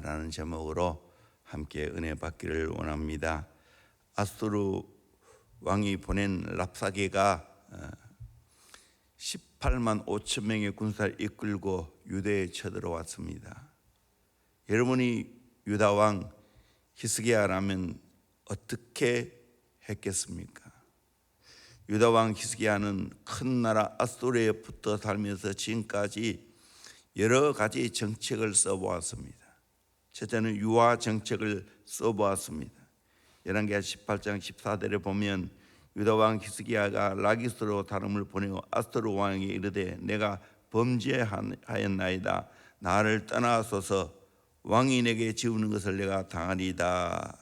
라는 제목으로 함께 은혜 받기를 원합니다. 아스토르 왕이 보낸 랍사게가 18만 5천 명의 군사를 이끌고 유대에 쳐들어왔습니다. 여러분이 유다 왕 히스기야라면 어떻게 했겠습니까? 유다 왕 히스기야는 큰 나라 아스토르에 붙어 살면서 지금까지 여러 가지 정책을 써보았습니다. 첫째는 유화 정책을 써보았습니다. 열왕기하 18장 14절에 보면 유다 왕 히스기야가 라기스로 다름을 보내고 아스토르 왕에게 이르되 내가 범죄하였나이다. 나를 떠나소서. 왕이 내게 지우는 것을 내가 당하리이다.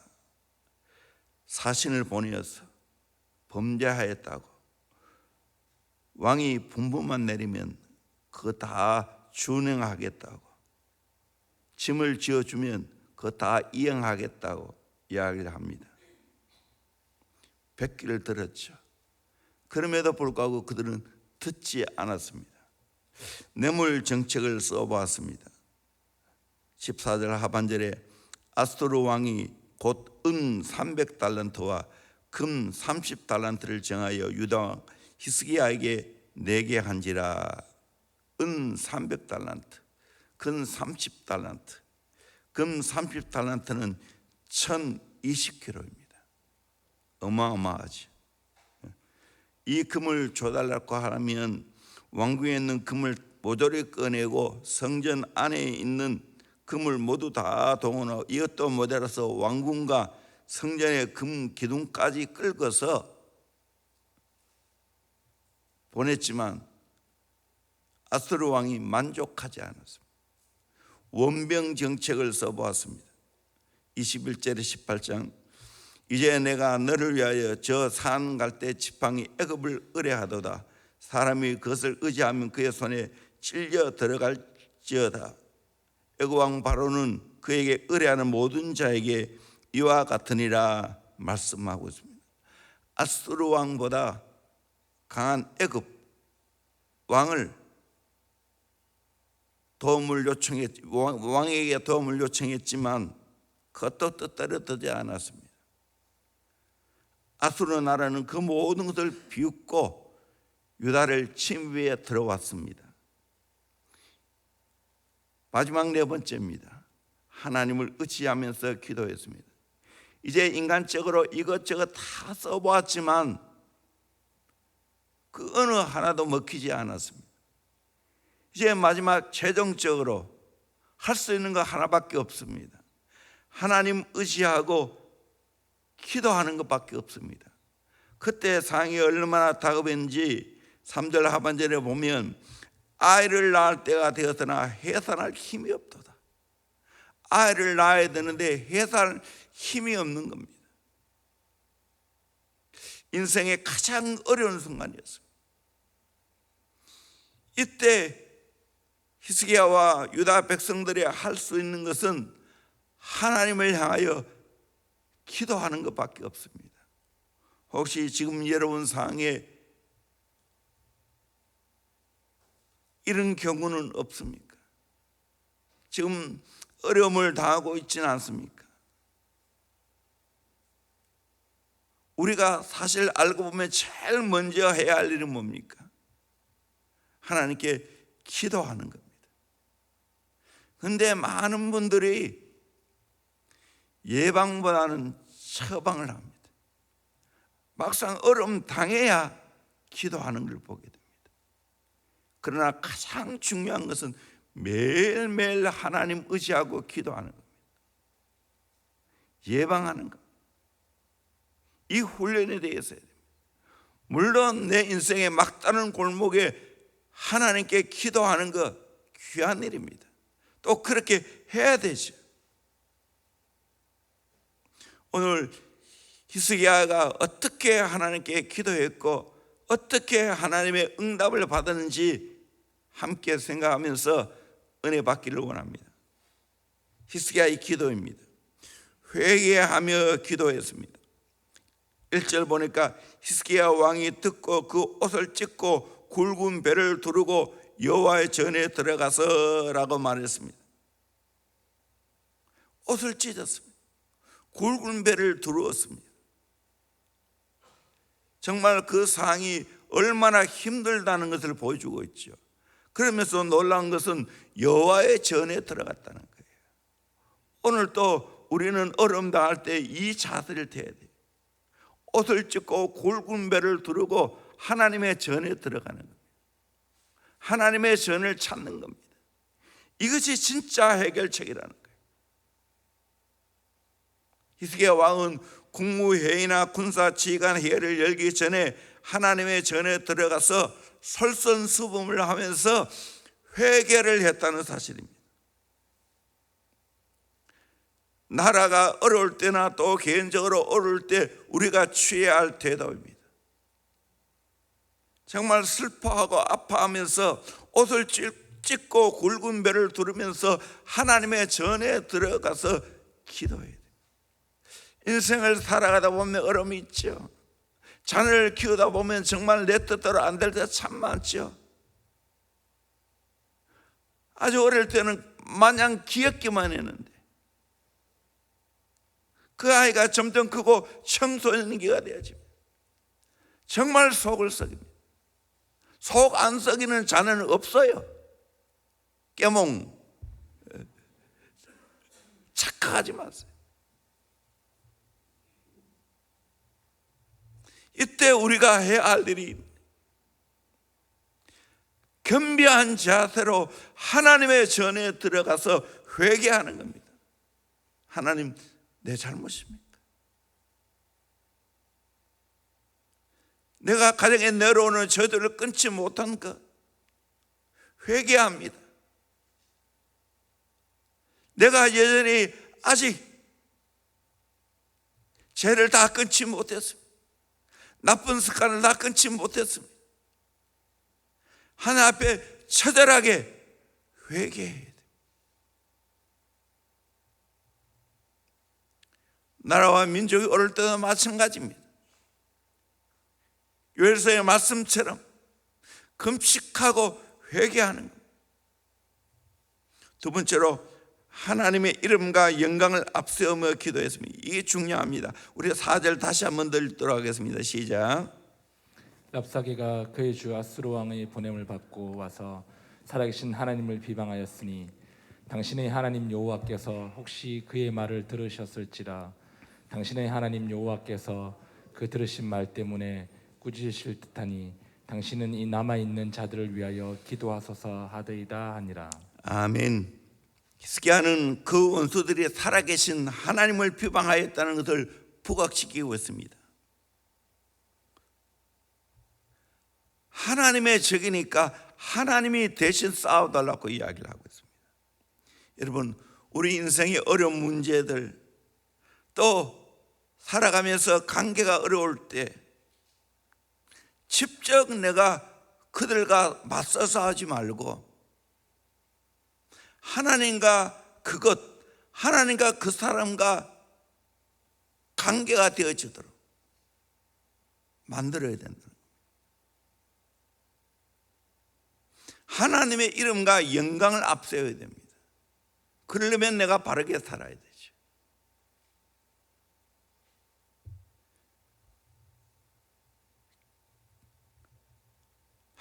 사신을 보내어서 범죄하였다고. 왕이 분부만 내리면 그거 다 준행하겠다고 짐을 지어주면 그거 다 이행하겠다고 이야기를 합니다. 백기를 들었죠. 그럼에도 불구하고 그들은 듣지 않았습니다. 뇌물 정책을 써보았습니다. 14절 하반절에 아스토르 왕이 곧 은 300달란트와 금 30달란트를 정하여 유다 왕 히스기야에게 내게 한지라 은 300달란트, 금 30달란트, 금 30달란트는 1020kg입니다. 어마어마하죠. 이 금을 줘달라고 하면 왕궁에 있는 금을 모조리 꺼내고 성전 안에 있는 금을 모두 다 동원하고 이것도 모자라서 왕궁과 성전의 금 기둥까지 끌고서 보냈지만 아스토르 왕이 만족하지 않았습니다. 원병 정책을 써보았습니다. 21절에 18장 이제 내가 너를 위하여 저 산갈때 지팡이 애굽을 의뢰하도다 사람이 그것을 의지하면 그의 손에 찔려 들어갈지어다 애굽 왕 바로는 그에게 의뢰하는 모든 자에게 이와 같으니라 말씀하고 있습니다. 아스토르 왕보다 강한 애굽 왕을 도움을 요청했 왕에게 도움을 요청했지만 그것도 뜻대로 되지 않았습니다. 아수르 나라는 그 모든 것을 비웃고 유다를 침위에 들어왔습니다. 마지막 네 번째입니다. 하나님을 의지하면서 기도했습니다. 이제 인간적으로 이것저것 다 써보았지만 그 어느 하나도 먹히지 않았습니다. 이제 마지막 최종적으로 할 수 있는 거 하나밖에 없습니다. 하나님 의지하고 기도하는 것밖에 없습니다. 그때 상이 얼마나 다급했는지 3절 하반절에 보면 아이를 낳을 때가 되었으나 해산할 힘이 없도다. 아이를 낳아야 되는데 해산할 힘이 없는 겁니다. 인생의 가장 어려운 순간이었습니다. 이때 히스기야와 유다 백성들이 할 수 있는 것은 하나님을 향하여 기도하는 것밖에 없습니다. 혹시 지금 여러분 상에 이런 경우는 없습니까? 지금 어려움을 당하고 있지는 않습니까? 우리가 사실 알고 보면 제일 먼저 해야 할 일은 뭡니까? 하나님께 기도하는 겁니다. 근데 많은 분들이 예방보다는 처방을 합니다. 막상 어려움 당해야 기도하는 걸 보게 됩니다. 그러나 가장 중요한 것은 매일매일 하나님 의지하고 기도하는 겁니다. 예방하는 것. 이 훈련에 대해서 해야 됩니다. 물론 내 인생의 막다른 골목에 하나님께 기도하는 것 귀한 일입니다. 또 그렇게 해야 되죠. 오늘 히스기야가 어떻게 하나님께 기도했고 어떻게 하나님의 응답을 받았는지 함께 생각하면서 은혜 받기를 원합니다. 히스기야의 기도입니다. 회개하며 기도했습니다. 1절 보니까 히스기야 왕이 듣고 그 옷을 찢고 굵은 배를 두르고 여호와의 전에 들어가서라고 말했습니다. 옷을 찢었습니다. 굵은 배를 두루었습니다. 정말 그 상이 얼마나 힘들다는 것을 보여주고 있죠. 그러면서 놀라운 것은 여호와의 전에 들어갔다는 거예요. 오늘 또 우리는 어려움 당할 때 이 자세를 태야 돼요. 옷을 찢고 굵은 배를 두르고 하나님의 전에 들어가는 겁니다. 하나님의 전을 찾는 겁니다. 이것이 진짜 해결책이라는 거예요. 히스기야 왕은 국무회의나 군사 지휘관 회의를 열기 전에 하나님의 전에 들어가서 설선수범을 하면서 회개를 했다는 사실입니다. 나라가 어려울 때나 또 개인적으로 어려울 때 우리가 취해야 할 대답입니다. 정말 슬퍼하고 아파하면서 옷을 찢고 굵은 배를 두르면서 하나님의 전에 들어가서 기도해야 돼요. 인생을 살아가다 보면 어려움이 있죠. 자녀를 키우다 보면 정말 내 뜻대로 안 될 때 참 많죠. 아주 어릴 때는 마냥 귀엽기만 했는데 그 아이가 점점 크고 청소년기가 되어집니다. 정말 속을 썩입니다. 속 안 썩이는 자녀는 없어요. 깨몽 착각하지 마세요. 이때 우리가 해야 할 일이 겸비한 자세로 하나님의 전에 들어가서 회개하는 겁니다. 하나님, 내 잘못입니까? 내가 가정에 내려오는 저들을 끊지 못한 것 회개합니다. 내가 여전히 아직 죄를 다 끊지 못했습니다. 나쁜 습관을 다 끊지 못했습니다. 하나 앞에 처절하게 회개해야 돼. 나라와 민족이 어릴 때도 마찬가지입니다. 요엘서의 말씀처럼 금식하고 회개하는 것. 두 번째로 하나님의 이름과 영광을 앞세우며 기도했습니다. 이게 중요합니다. 우리 4절 다시 한번 더 읽도록 하겠습니다. 시작. 랍사게가 그의 주 아스로 왕의 보냄을 받고 와서 살아계신 하나님을 비방하였으니 당신의 하나님 여호와께서 혹시 그의 말을 들으셨을지라 당신의 하나님 여호와께서 그 들으신 말 때문에 꾸짖으실 듯하니 당신은 이 남아 있는 자들을 위하여 기도하소서 하더이다 하니라 아멘. 히스기야는 그 원수들이 살아계신 하나님을 비방하였다는 것을 부각시키고 있습니다. 하나님의 적이니까 하나님이 대신 싸워달라고 이야기를 하고 있습니다. 여러분, 우리 인생의 어려운 문제들 또 살아가면서 관계가 어려울 때 직접 내가 그들과 맞서서 하지 말고 하나님과 그것, 하나님과 그 사람과 관계가 되어지도록 만들어야 된다. 하나님의 이름과 영광을 앞세워야 됩니다. 그러려면 내가 바르게 살아야 되죠.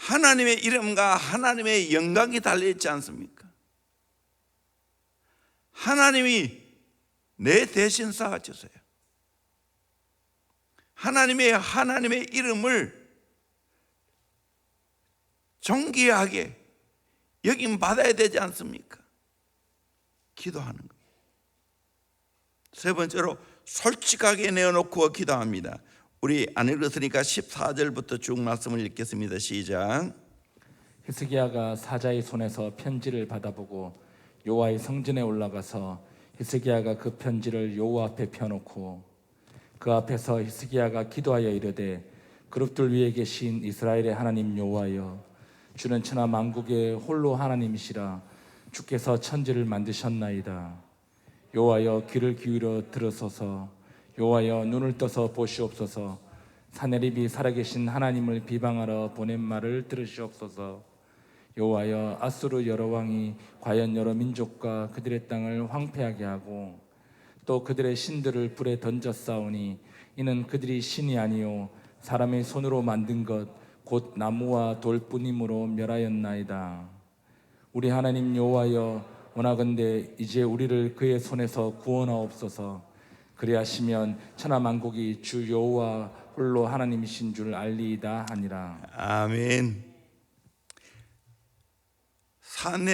하나님의 이름과 하나님의 영광이 달려있지 않습니까? 하나님이 내 대신 쌓아주세요. 하나님의 하나님의 이름을 존귀하게 여김 받아야 되지 않습니까? 기도하는 것. 세 번째로 솔직하게 내어놓고 기도합니다. 우리 안 읽었으니까 14절부터 쭉 말씀을 읽겠습니다. 시작. 히스기야가 사자의 손에서 편지를 받아보고 여호와의 성전에 올라가서 히스기야가 그 편지를 여호와 앞에 펴놓고 그 앞에서 히스기야가 기도하여 이르되 그룹들 위에 계신 이스라엘의 하나님 여호와여 주는 천하 만국의 홀로 하나님이시라 주께서 천지를 만드셨나이다 여호와여 귀를 기울여 들으소서 여호와여 눈을 떠서 보시옵소서 사내립이 살아계신 하나님을 비방하러 보낸 말을 들으시옵소서 여호와여 아수르 여러 왕이 과연 여러 민족과 그들의 땅을 황폐하게 하고 또 그들의 신들을 불에 던졌사오니 이는 그들이 신이 아니요 사람의 손으로 만든 것 곧 나무와 돌뿐이므로 멸하였나이다. 우리 하나님 여호와여 원하건대 이제 우리를 그의 손에서 구원하옵소서. 그리하시면 천하 만국이 주 여호와 홀로 하나님이신 줄 알리이다 하니라. 아멘. 산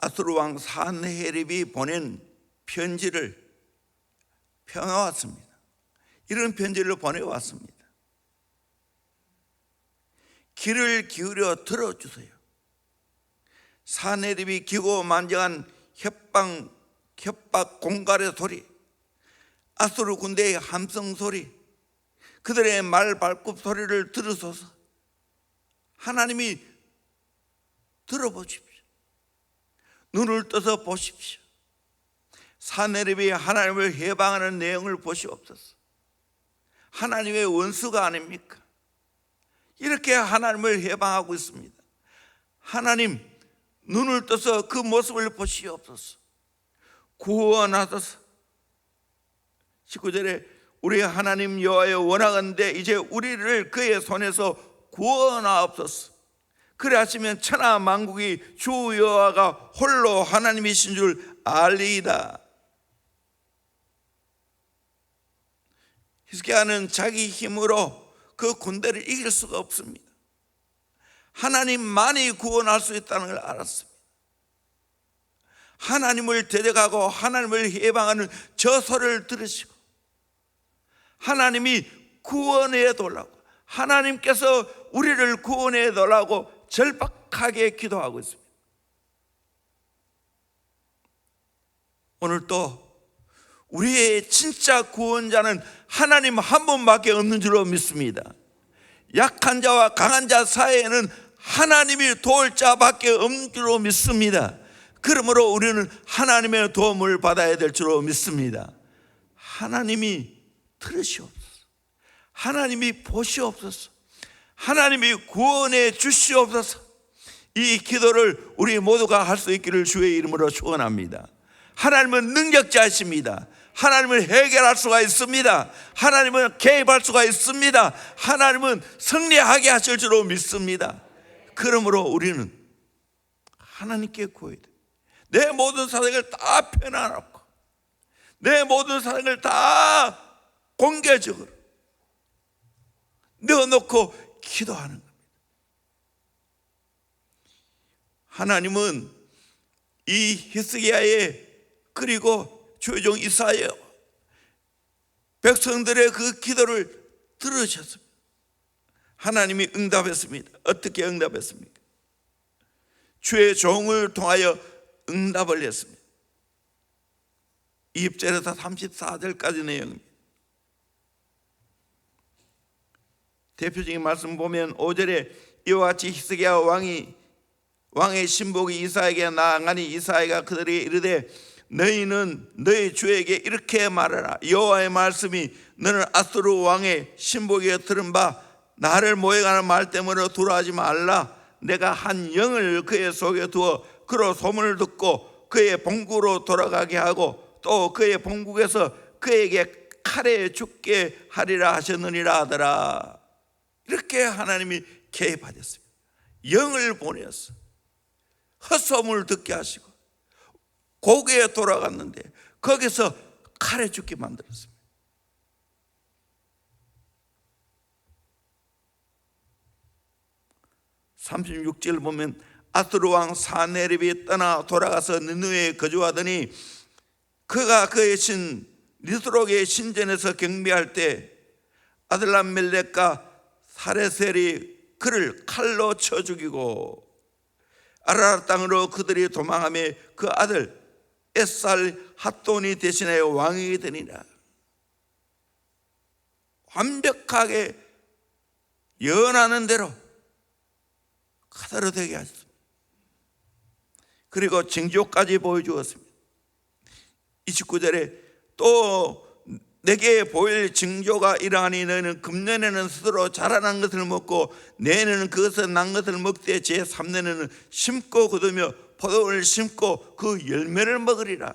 아수르 왕 산헤립이 보낸 편지를 평해왔습니다. 이런 편지를 보내왔습니다. 귀를 기울여 들어주세요. 산헤립이 기고 만장한 협박 협박 공갈의 소리, 아수르 군대의 함성 소리, 그들의 말 발굽 소리를 들으소서. 하나님이 들어보십시오. 눈을 떠서 보십시오. 사내립이 하나님을 해방하는 내용을 보시옵소서. 하나님의 원수가 아닙니까? 이렇게 하나님을 해방하고 있습니다. 하나님 눈을 떠서 그 모습을 보시옵소서. 구원하소서. 19절에 우리 하나님 여호와여 원하건대 이제 우리를 그의 손에서 구원하옵소서. 그래 하시면 천하 만국이 주 여호와가 홀로 하나님이신 줄 알리이다. 히스기야는 자기 힘으로 그 군대를 이길 수가 없습니다. 하나님만이 구원할 수 있다는 걸 알았습니다. 하나님을 데려가고 하나님을 해방하는 저서를 들으시고 하나님이 구원해 달라고 하나님께서 우리를 구원해 달라고 절박하게 기도하고 있습니다. 오늘 또 우리의 진짜 구원자는 하나님 한 분밖에 없는 줄로 믿습니다. 약한 자와 강한 자 사이에는 하나님이 도울 자밖에 없는 줄로 믿습니다. 그러므로 우리는 하나님의 도움을 받아야 될 줄로 믿습니다. 하나님이 들으시옵소서. 하나님이 보시옵소서. 하나님이 구원해 주시옵소서. 이 기도를 우리 모두가 할 수 있기를 주의 이름으로 축원합니다. 하나님은 능력자이십니다. 하나님은 해결할 수가 있습니다. 하나님은 개입할 수가 있습니다. 하나님은 승리하게 하실 줄로 믿습니다. 그러므로 우리는 하나님께 구해야 돼. 내 모든 사정을 다 펴놔놓고 내 모든 사정을 다 공개적으로 내어놓고 기도하는 겁니다. 하나님은 이 히스기야의 그리고 조종 이사야 백성들의 그 기도를 들으셨습니다. 하나님이 응답했습니다. 어떻게 응답했습니까? 주의 종을 통하여 응답을 했습니다. 2절에서 34절까지 내용입니다. 대표적인 말씀 보면 5절에 이와 같이 히스기야 왕이 왕의 신복이 이사에게 나아가니 이사야가 그들에게 이르되 너희는 너희 주에게 이렇게 말하라 여호와의 말씀이 너는 아수르 왕의 신복에게 들은 바 나를 모욕하는 말 때문에 두려워하지 말라. 내가 한 영을 그의 속에 두어 그로 소문을 듣고 그의 본국으로 돌아가게 하고 또 그의 본국에서 그에게 칼에 죽게 하리라 하셨느니라 하더라. 이렇게 하나님이 개입하셨습니다. 영을 보내었어 헛소문을 듣게 하시고 고개에 돌아갔는데 거기서 칼에 죽게 만들었습니다. (36절) 보면 아스루 왕 사네립이 떠나 돌아가서 느누에 거주하더니 그가 그의 신 리스록의 신전에서 경비할 때 아들람 멜렉과 사레셀이 그를 칼로 쳐 죽이고 아라라 땅으로 그들이 도망하며 그 아들 에살 핫돈이 대신하여 왕이 되니라. 완벽하게 연하는 대로 그대로 되게 하셨습니다. 그리고 징조까지 보여주었습니다. 29절에 또 내게 보일 징조가 이러하니 너는 금년에는 스스로 자라난 것을 먹고 내년에는 그것을 난 것을 먹되 제 3년에는 심고 거두며 포도를 심고 그 열매를 먹으리라.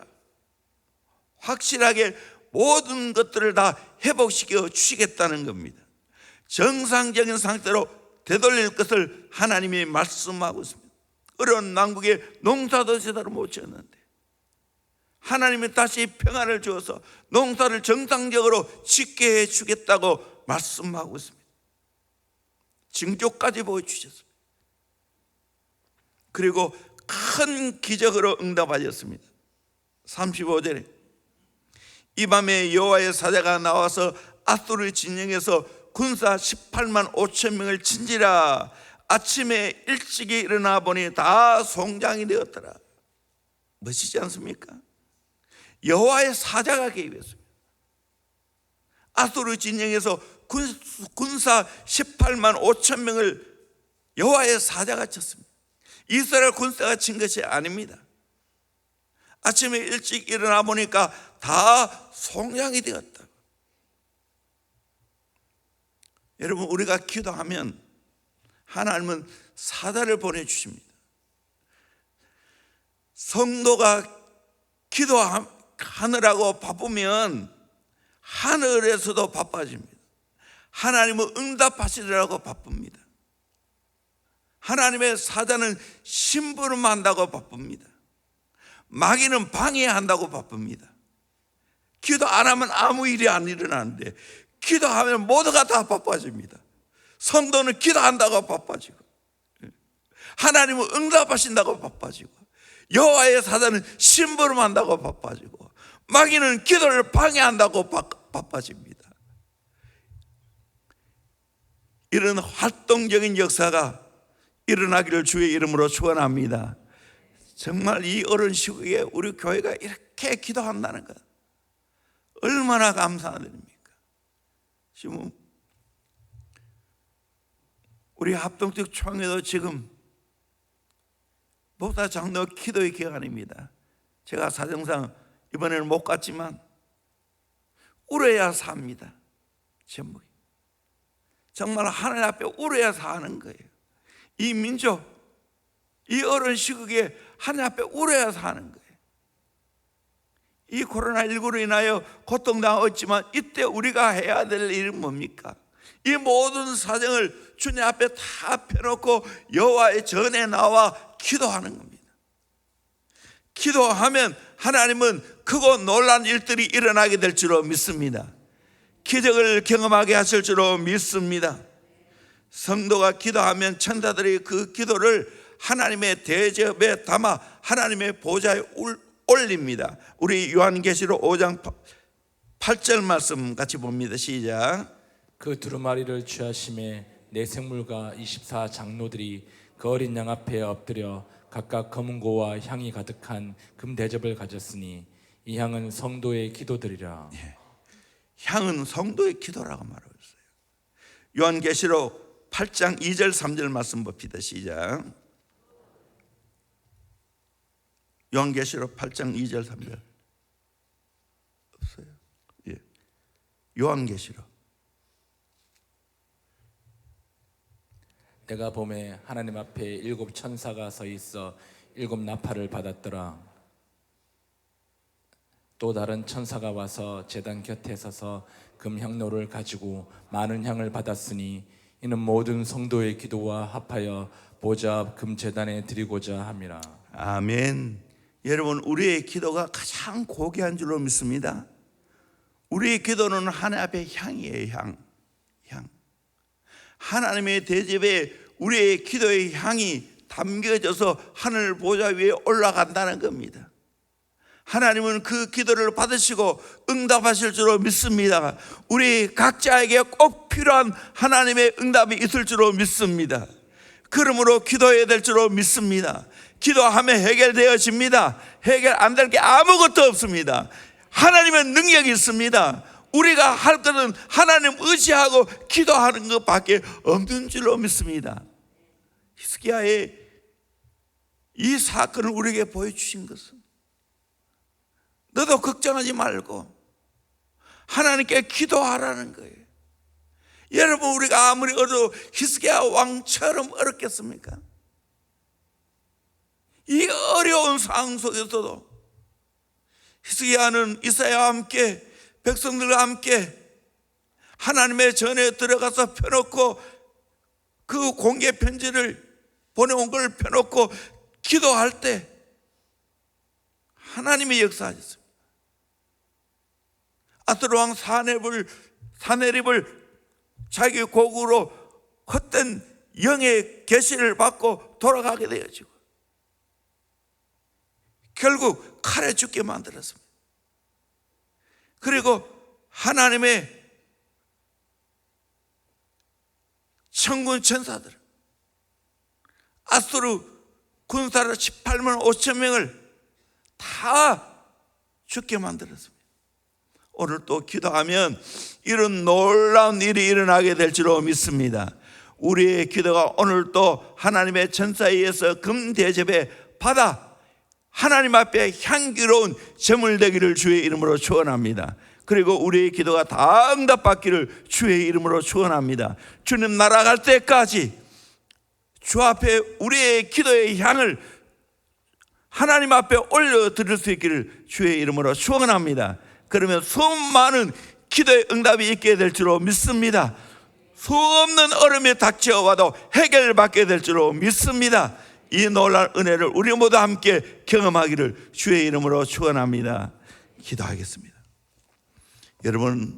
확실하게 모든 것들을 다 회복시켜 주시겠다는 겁니다. 정상적인 상태로 되돌릴 것을 하나님이 말씀하고 있습니다. 어려운 난국에 농사도 제대로 못 지었는데 하나님이 다시 평안을 주어서 농사를 정상적으로 짓게 해 주겠다고 말씀하고 있습니다. 징조까지 보여주셨습니다. 그리고 큰 기적으로 응답하셨습니다. 35절에 이 밤에 여호와의 사자가 나와서 아수르 진영에서 군사 18만 5천 명을 친지라 아침에 일찍이 일어나 보니 다 송장이 되었더라. 멋지지 않습니까? 여호와의 사자가 개입했습니다. 아수르 진영에서 군, 군사 18만 5천 명을 여호와의 사자가 쳤습니다. 이스라엘 군사가 친 것이 아닙니다. 아침에 일찍 일어나 보니까 다 송장이 되었다. 여러분 우리가 기도하면 하나님은 사자를 보내주십니다. 성도가 기도하느라고 바쁘면 하늘에서도 바빠집니다. 하나님은 응답하시리라고 바쁩니다. 하나님의 사자는 심부름한다고 바쁩니다. 마귀는 방해한다고 바쁩니다. 기도 안 하면 아무 일이 안 일어나는데 기도하면 모두가 다 바빠집니다. 성도는 기도한다고 바빠지고 하나님은 응답하신다고 바빠지고 여호와의 사자는 심부름한다고 바빠지고 마귀는 기도를 방해한다고 바, 바빠집니다. 이런 활동적인 역사가 일어나기를 주의 이름으로 축원합니다. 정말 이 어른 시국에 우리 교회가 이렇게 기도한다는 것 얼마나 일입니까? 지금 우리 합동적 총회도 지금 목사 장로 기도의 기간입니다. 제가 사정상 이번에는 못 갔지만 울어야 삽니다. 제목이 정말 하늘 앞에 울어야 사는 거예요. 이 민족, 이 어른 시국에 하늘 앞에 울어야 사는 거예요. 이 코로나19로 인하여 고통당하고 있지만 이때 우리가 해야 될 일은 뭡니까? 이 모든 사정을 주님 앞에 다 펴놓고 여호와의 전에 나와 기도하는 겁니다. 기도하면 하나님은 크고 놀란 일들이 일어나게 될 줄로 믿습니다. 기적을 경험하게 하실 줄로 믿습니다. 성도가 기도하면 천사들이 그 기도를 하나님의 대접에 담아 하나님의 보좌에 올 립니다. 우리 요한계시록 5장 8절 말씀 같이 봅니다. 시작. 그 두루마리를 취하심에 내 생물과 24 장로들이 그 어린 양 앞에 엎드려 각각 검은고와 향이 가득한 금 대접을 가졌으니 이 향은 성도의 기도들이라. 향은 성도의 기도라고 말하고 있어요. 요한계시록 8장 2절 3절 말씀 봅시다. 시작. 요한계시록 8장 2절 3절 없어요. 예. 요한계시록 내가 봄에 하나님 앞에 일곱 천사가 서 있어 일곱 나팔을 받았더라. 또 다른 천사가 와서 제단 곁에 서서 금향로를 가지고 많은 향을 받았으니 이는 모든 성도의 기도와 합하여 보좌 앞 금제단에 드리고자 함이라. 아멘. 여러분 우리의 기도가 가장 고귀한 줄로 믿습니다. 우리의 기도는 하나님 앞에 향이에요, 향. 향. 하나님의 대접에 우리의 기도의 향이 담겨져서 하늘 보좌 위에 올라간다는 겁니다. 하나님은 그 기도를 받으시고 응답하실 줄로 믿습니다. 우리 각자에게 꼭 필요한 하나님의 응답이 있을 줄로 믿습니다. 그러므로 기도해야 될 줄로 믿습니다. 기도하면 해결되어집니다. 해결 안 될 게 아무것도 없습니다. 하나님의 능력이 있습니다. 우리가 할 것은 하나님 의지하고 기도하는 것밖에 없는 줄로 믿습니다. 히스기야의 이 사건을 우리에게 보여주신 것은 너도 걱정하지 말고 하나님께 기도하라는 거예요. 여러분 우리가 아무리 어려도 히스기야 왕처럼 어렵겠습니까? 이 어려운 상황 속에서도 히스기야는 이사야와 함께 백성들과 함께 하나님의 전에 들어가서 펴놓고 그 공개 편지를 보내온 걸 펴놓고 기도할 때 하나님이 역사하셨습니다. 아스로왕 사네립을 사네립을 자기 고국으로 헛된 영의 계시를 받고 돌아가게 되어지고 결국 칼에 죽게 만들었습니다. 그리고 하나님의 천군 천사들 아수르 군사를 18만 5천 명을 다 죽게 만들었습니다. 오늘 또 기도하면 이런 놀라운 일이 일어나게 될 줄로 믿습니다. 우리의 기도가 오늘 또 하나님의 천사에 의해서 금대접에 받아 하나님 앞에 향기로운 제물 되기를 주의 이름으로 축원합니다. 그리고 우리의 기도가 다 응답받기를 주의 이름으로 축원합니다. 주님 날아갈 때까지 주 앞에 우리의 기도의 향을 하나님 앞에 올려 드릴 수 있기를 주의 이름으로 축원합니다. 그러면 수많은 기도의 응답이 있게 될 줄로 믿습니다. 수 없는 얼음이 닥쳐와도 해결받게 될 줄로 믿습니다. 이 놀랄 은혜를 우리 모두 함께 경험하기를 주의 이름으로 축원합니다. 기도하겠습니다. 여러분